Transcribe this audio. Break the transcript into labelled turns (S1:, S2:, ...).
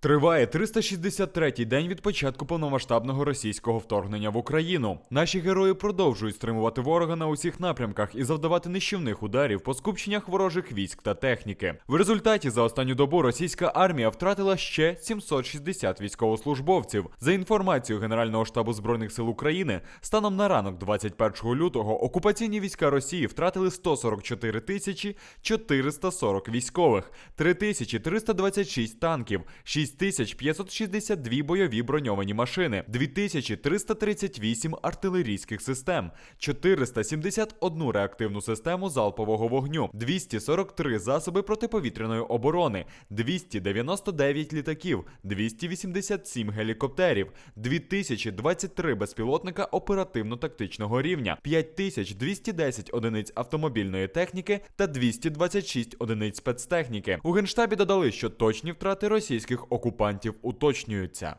S1: Триває 363-й день від початку повномасштабного російського вторгнення в Україну. Наші герої продовжують стримувати ворога на усіх напрямках і завдавати нищівних ударів по скупченнях ворожих військ та техніки. В результаті за останню добу російська армія втратила ще 760 військовослужбовців. За інформацією Генерального штабу збройних сил України, станом на ранок 21 лютого окупаційні війська Росії втратили 144 тисячі 440 військових, 3326 танків, 6562 бойові броньовані машини, 2338 артилерійських систем, 471 реактивну систему залпового вогню, 243 засоби протиповітряної оборони, 299 літаків, 287 гелікоптерів, 2023 безпілотника оперативно-тактичного рівня, 5210 одиниць автомобільної техніки та 226 одиниць спецтехніки. У генштабі додали, що точні втрати російських окупантів уточнюються.